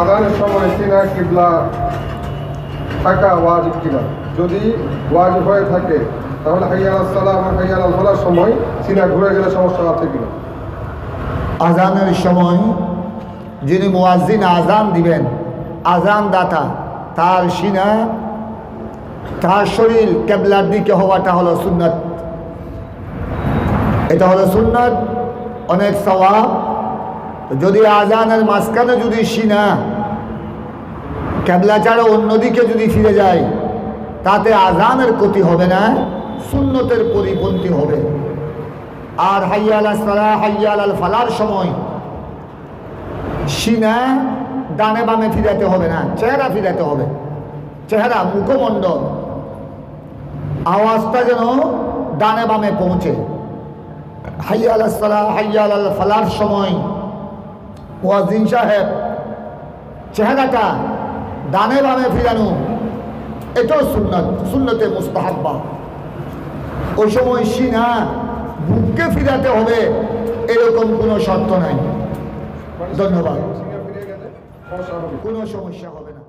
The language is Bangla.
আদানের সময় সিনা কিবলা থাকা কিনা? যদি ওয়াজিব হয়ে থাকে, তাহলে সময় সিনা ঘুরে গেলে সমস্যা আছে কিনা? আজানের সময় যিনি মুয়াজ্জিন আজান দিবেন আজান দাতা তার সিনা, তার শরীর কেবলার দিকে হওয়াটা হলো সুন্নত। এটা হলো সুন্নত, অনেক সওয়াব যদি আজানের মাঝখানে যদি সিনা, কেবলা ছাড়া অন্যদিকে যদি ফিরে যায়, তাতে আজানের ক্ষতি হবে না, সুন্নতের পরিপন্থী হবে। আর হাইয়াল সালা, হাইয়াল আল ফালার সময় সিনা ডানে বামে ফিরাতে হবে না, চেহারা ফিরাতে হবে। চেহারা, মুখমণ্ডল। আওয়াজটা যেন ডানে বামে পৌঁছে। হাইয়াল সালা, হাইয়াল আল ফালার সময় ওয়াজিন সাহেব, চেহারাটা ডানে বামে ফিরানো, এটাও সুন্নত, সুন্নতে মুস্তাহাব্বা। ওই সময় সিনা বুককে ফিরাতে হবে, এরকম কোনো শর্ত নাই। ধন্যবাদ। কোনো সমস্যা হবে না।